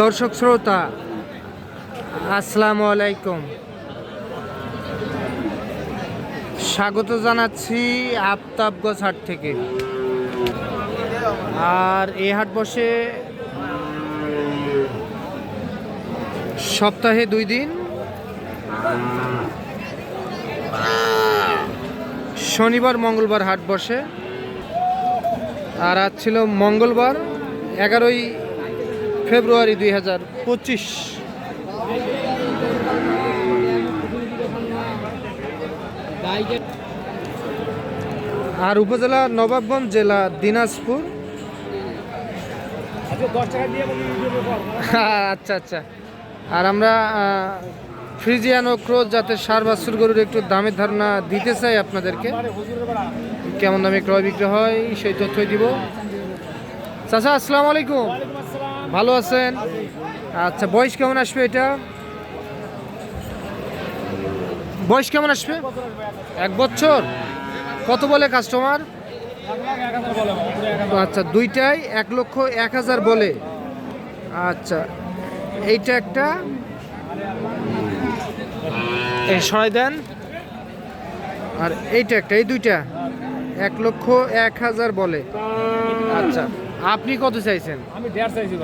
দর্শক শ্রোতা, আসসালামু আলাইকুম। স্বাগত জানাচ্ছি আফতাবগঞ্জ হাট থেকে। আর এই হাট বসে সপ্তাহে দুই দিন। শনিবার, মঙ্গলবার হাট বসে। আর আজ ছিল মঙ্গলবার, এগারোই ফেব্রুয়ারি দুই হাজার পঁচিশ। আর উপজেলা নবাবগঞ্জ জেলা দিনাজপুর। আচ্ছা আচ্ছা। আর আমরা ফ্রিজিয়ান ক্রোজ জাতের সার বাছুর গরুর একটু দামের ধারণা দিতে চাই আপনাদেরকে। কেমন দামে ক্রয় বিক্রয় হয়, সেই তথ্যই দিব। চাচা, আসসালামু আলাইকুম। ভালো আছেন? আচ্ছা বয়স কেমন আসবে এটা? বয়স কেমন আসবে? এক বছর? কত বলে কাস্টমার আচ্ছা দুইটাই এক লক্ষ এক হাজার বলে। আচ্ছা এইটা একটা? এই সরাই দেন। আর এইটা একটা, এই দুইটা? এক লক্ষ এক হাজার বলে। আচ্ছা। আপনি কত চাইছেন? আমি দেড় চাইছি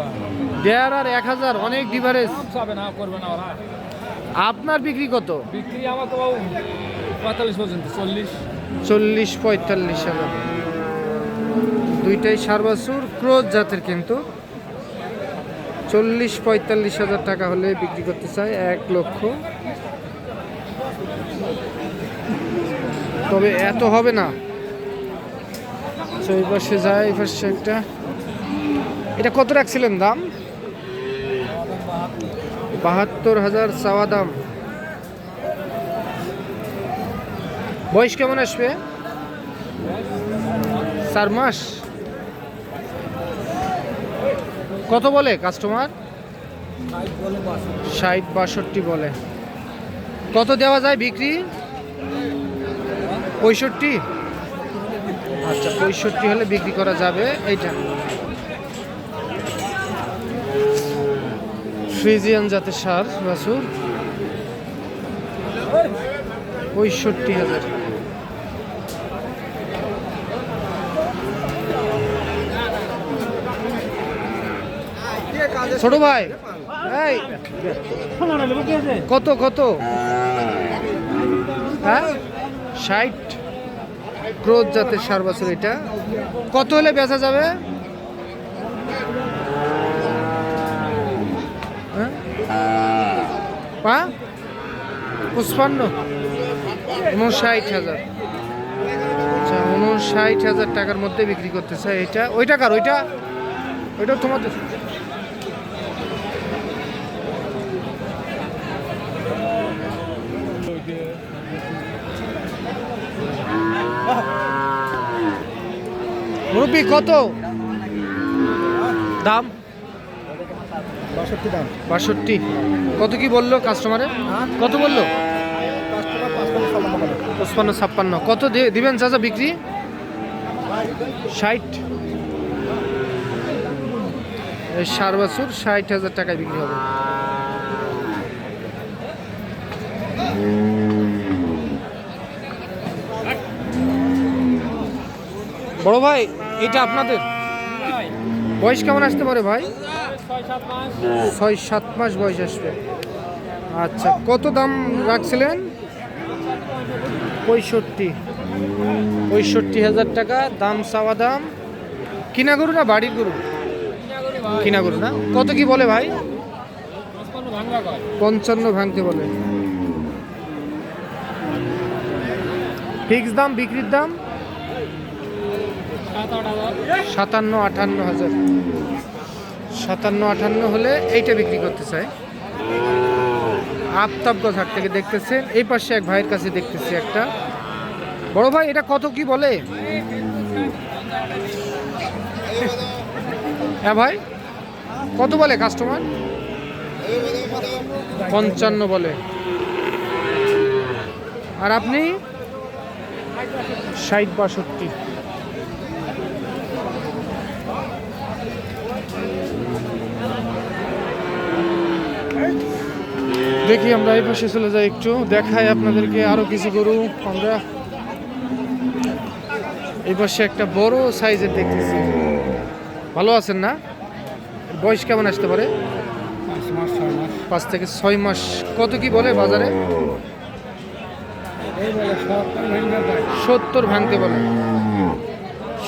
দেড় আর এক হাজার অনেক ডিফারেন্স হবে না করবে না ওরা। আপনার বিক্রি কত? বিক্রি আমার তো পঁয়তাল্লিশ পর্যন্ত চল্লিশ। চল্লিশ পঁয়তাল্লিশ হাজার। দুইটাই সারবাসুর ক্রোজ জাতের কিন্তু। চল্লিশ পঁয়তাল্লিশ হাজার টাকা হলে বিক্রি করতে চায় এক লক্ষ। তবে এত হবে না। ওই পাশে যায় এই পাশে একটা। এটা কত রাখছিলেন দাম? বাহাত্তর হাজার চাওয়া দাম। বয়স কেমন আসবে? চার মাস? কত বলে কাস্টমার ষাট বাষট্টি বলে। কত দেওয়া যায় বিক্রি? পঁয়ষট্টি? আচ্ছা পঁয়ষট্টি হলে বিক্রি করা যাবে। এইটা। ফ্রিজিয়ান জাতের সার, বাছুর। পঁয়ষট্টি হাজার। ছোট ভাই কত কত? হ্যাঁ? ষাট। ক্রোধ জাতের সার, বছর এটা। কত হলে বেচা যাবে? পা? পুষ্পান্ন উনষাট হাজার। আচ্ছা উনষাট হাজার টাকার মধ্যে বিক্রি করতে চাই এটা, ওইটা কার? ওইটা ওইটা তোমাদের। মুরব্বী কত? দাম? বাষট্টি দাম। বাষট্টি। কত কি বলল কাস্টমারে কত বলল? পঁচপান্ন ছাপ্পান্ন কত দিবেন চাচা বিক্রি? ষাট। সার বছর ষাট হাজার টাকায় বিক্রি হবে। বড় ভাই এটা আপনাদের? বয়স কেমন আসতে পারে ভাই? ছয় সাত মাস সাত মাস বয়স আসবে। আচ্ছা কত দাম রাখছিলেন? পঁয়ষট্টি। পঁয়ষট্টি হাজার টাকা দাম চাওয়া দাম। কিনা গরু না বাড়ির গরু? কিনা গরু না। কত কি বলে ভাই? পঞ্চান্ন ভাঙতে বলে। ফিক্স দাম বিক্রির দাম? সাতান্ন আটান্ন হাজার। সাতান্ন আটান্ন হলে এইটা বিক্রি করতে চাই আফতাবগঞ্জ হাট থেকে দেখতেছেন এই পাশে এক ভাইয়ের কাছে দেখতেছি একটা। বড় ভাই এটা কত কি বলে? হ্যাঁ ভাই কত বলে কাস্টমার পঞ্চান্ন বলে। আর আপনি? ষাট বাষট্টি। দেখি আমরা এই পাশে চলে যাই একটু দেখাই আপনাদেরকে আরও কিছু গরু আমরা। এই পাশে একটা বড় সাইজের দেখতেছি। ভালো আছেন না? বয়স কেমন আসতে পারে? পাঁচ থেকে ছয় মাস। কত কি বলে বাজারে? সত্তর সত্তর ভাঙতে বলে।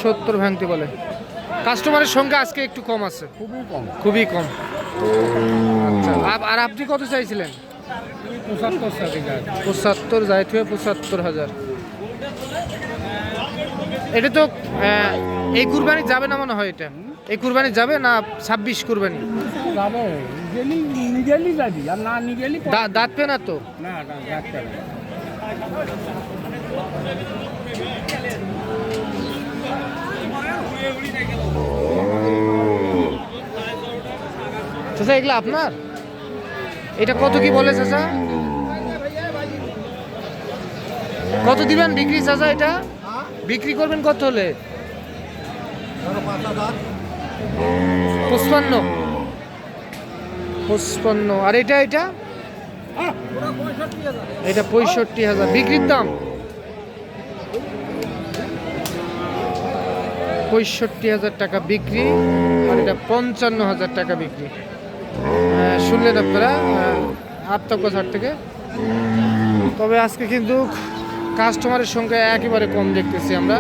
সত্তর ভাঙতে বলে। কাস্টমারের সংখ্যা আজকে একটু কম আছে। খুবই কম। খুবই কম। আচ্ছা আপ- আর আপনি কত চাইছিলেন? পঁচাত্তর যায় থেকে পঁচাত্তর হাজার। এটা তো এই কুরবানি যাবে না মনে হয় এটা? এই কুরবানি যাবে না ছাব্বিশ কুরবানি? দাঁত পে না তো? না না যাচ্ছে না চাচা, এগুলো আপনার? এটা কত কি বলে চাচা? কত দিবেন বিক্রি চাচা এটা? বিক্রি করবেন কত হলে? পঁচপান্ন। পঁচপান্ন। আর এটা এটা? এটা পঁয়ষট্টি হাজার। বিক্রির দাম? পঁয়ষট্টি হাজার টাকা বিক্রি, আর এটা পঞ্চান্ন হাজার টাকা বিক্রি। শুনলেন আপনারা আত্মকথ হাট থেকে। তবে আজকে কিন্তু কাস্টমারের সংখ্যা একেবারে কম দেখতেছি আমরা।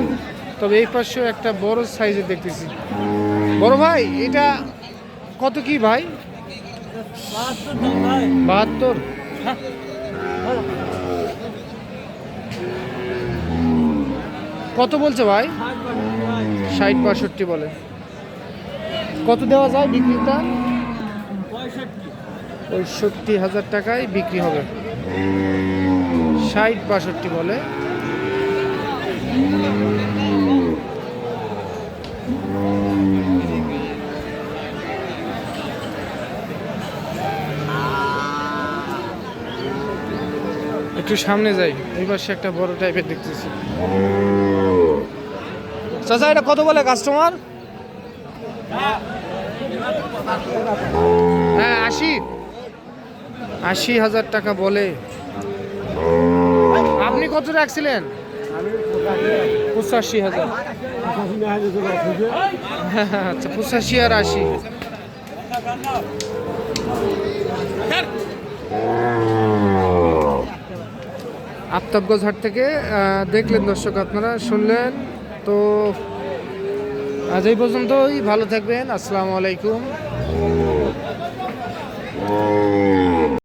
তবে এই পাশেও একটা বড় সাইজের দেখতেছি। বড় ভাই, এটা কত কি ভাই? বাহাত্তর। কত বলছে ভাই? ষাট বাষট্টি বলে। কত দেওয়া যায় বিক্রিটা? পঁয়ষট্টি হাজার টাকায় বিক্রি হবে। ষাট বাষট্টি বলে। একটু সামনে যাই, এই পাশে একটা বড় টাইপের দেখতেছি। চাচা, এটা কত বলে কাস্টমার আশি হাজার টাকা বলে। আপনি কত রাখছিলেন? পঁচাশি হাজার। আচ্ছা পঁচাশি আর আশি। আফতাবগঞ্জ হাট থেকে দেখলেন দর্শক আপনারা, শুনলেন। তো আজ এই পর্যন্তই, ভালো থাকবেন, আসসালামু আলাইকুম।